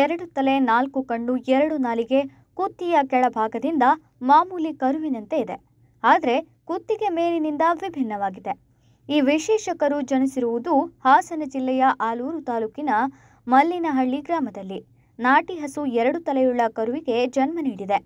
ಎರಡು ತಲೆ, ನಾಲ್ಕು ಕಣ್ಣು, ಎರಡು ನಾಲಿಗೆ, ಕುತ್ತಿಯ ಕೆಳಭಾಗದಿಂದ ಮಾಮೂಲಿ ಕರುವಿನಂತೆ ಇದೆ. ಆದರೆ ಕುತ್ತಿಗೆ ಮೇಲಿನಿಂದ ವಿಭಿನ್ನವಾಗಿದೆ. ಈ ವಿಶೇಷ ಕರು ಜನಿಸಿರುವುದು ಹಾಸನ ಜಿಲ್ಲೆಯ ಆಲೂರು ತಾಲೂಕಿನ ಮಲ್ಲಿನಹಳ್ಳಿ ಗ್ರಾಮದಲ್ಲಿ. ನಾಟಿ ಹಸು ಎರಡು ತಲೆಯುಳ್ಳ ಕರುವಿಗೆ ಜನ್ಮ ನೀಡಿದೆ.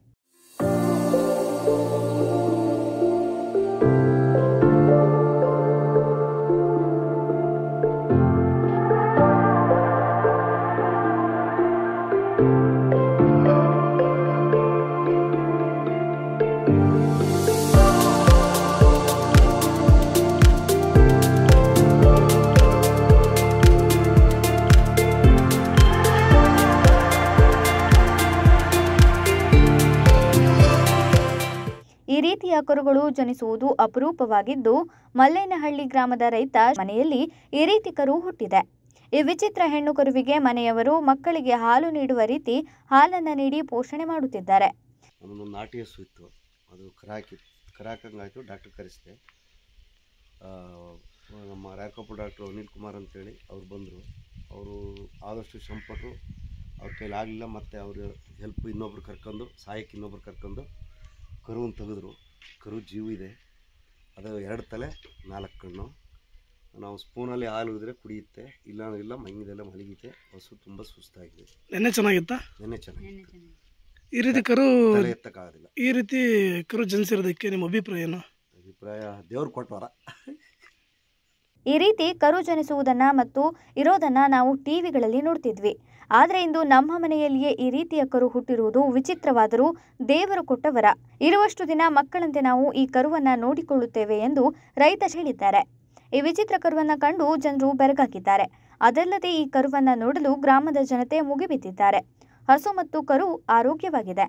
ರೀತಿಯ ಕರುಗಳು ಜನಿಸುವುದು ಅಪರೂಪವಾಗಿದ್ದು, ಮಲ್ಲೇನಹಳ್ಳಿ ಗ್ರಾಮದ ರೈತ ಮನೆಯಲ್ಲಿ ಈ ರೀತಿ ಕರು ಹುಟ್ಟಿದೆ. ಈ ವಿಚಿತ್ರ ಹೆಣ್ಣು ಕರುವಿಗೆ ಮನೆಯವರು ಮಕ್ಕಳಿಗೆ ಹಾಲು ನೀಡುವ ರೀತಿ ಹಾಲನ್ನು ನೀಡಿ ಪೋಷಣೆ ಮಾಡುತ್ತಿದ್ದಾರೆ. ನಾಟಿ ಹಸು ಇತ್ತು. ಅದು ಕರಾಕಿ ಕರಾಕಂಗಾಯಿತು ಡಾಕ್ಟರ್ ಕರೆಸಿದೆ. ನಮ್ಮ ರಾಯಕೊಪ್ಪ ಡಾಕ್ಟ್ರು ಅನಿಲ್ ಕುಮಾರ್ ಅಂತೇಳಿ ಅವ್ರು ಬಂದರು. ಅವರು ಆದಷ್ಟು ಶ್ರಮಪಟ್ಟರು ಅವ್ರ ಕೈಲಿ ಆಗಲಿಲ್ಲ, ಮತ್ತು ಅವರು ಹೆಲ್ಪ್ ಇನ್ನೊಬ್ರು ಕರ್ಕೊಂಡು, ಸಹಾಯಕ್ಕೆ ಇನ್ನೊಬ್ರು ಕರ್ಕೊಂಡು ಕರುವನ್ನು ತೆಗೆದ್ರು. ಕರು ಜೀವ ಇದೆ. ಅದು ಎರಡು ತಲೆ ನಾಲ್ಕು ಕಣ್ಣು. ನಾವು ಸ್ಪೂನಲ್ಲಿ ಹಾಲು ಇದ್ರೆ ಕುಡಿಯುತ್ತೆ. ಇಲ್ಲ ಇಲ್ಲ ಮಂಗಿದೆಲ್ಲ ಮಲಗಿದೆ ಹಸು ತುಂಬ ಸುಸ್ತಾಗಿದೆ. ನೆನ್ನೆ ಚೆನ್ನಾಗಿತ್ತಾ? ನೆನ್ನೆ ಚೆನ್ನಾಗಿತ್ತು. ಈ ರೀತಿ ಕರು ತಲೆ ಎತ್ತಕ್ಕಾಗೋದಿಲ್ಲ. ಈ ರೀತಿ ಕರು ಜನಿಸಿರೋದಕ್ಕೆ ನಿಮ್ಮ ಅಭಿಪ್ರಾಯ ಏನು? ಅಭಿಪ್ರಾಯ ದೇವ್ರು ಕೊಟ್ಟವರ ಈ ರೀತಿ ಕರು ಜನಿಸುವುದನ್ನು ಮತ್ತು ಇರೋದನ್ನ ನಾವು ಟಿವಿಗಳಲ್ಲಿ ನೋಡ್ತಿದ್ವಿ. ಆದರೆ ಇಂದು ನಮ್ಮ ಮನೆಯಲ್ಲಿಯೇ ಈ ರೀತಿಯ ಕರು ಹುಟ್ಟಿರುವುದು ವಿಚಿತ್ರವಾದರೂ ದೇವರು ಕೊಟ್ಟವರ ಇರುವಷ್ಟು ದಿನ ಮಕ್ಕಳಂತೆ ನಾವು ಈ ಕರುವನ್ನ ನೋಡಿಕೊಳ್ಳುತ್ತೇವೆ ಎಂದು ರೈತ ಹೇಳಿದ್ದಾರೆ. ಈ ವಿಚಿತ್ರ ಕರುವನ್ನ ಕಂಡು ಜನರು ಬೆರಗಾಗಿದ್ದಾರೆ. ಅದಲ್ಲದೆ ಈ ಕರುವನ್ನ ನೋಡಲು ಗ್ರಾಮದ ಜನತೆ ಮುಗಿಬಿದ್ದಿದ್ದಾರೆ. ಹಸು ಮತ್ತು ಕರು ಆರೋಗ್ಯವಾಗಿದೆ.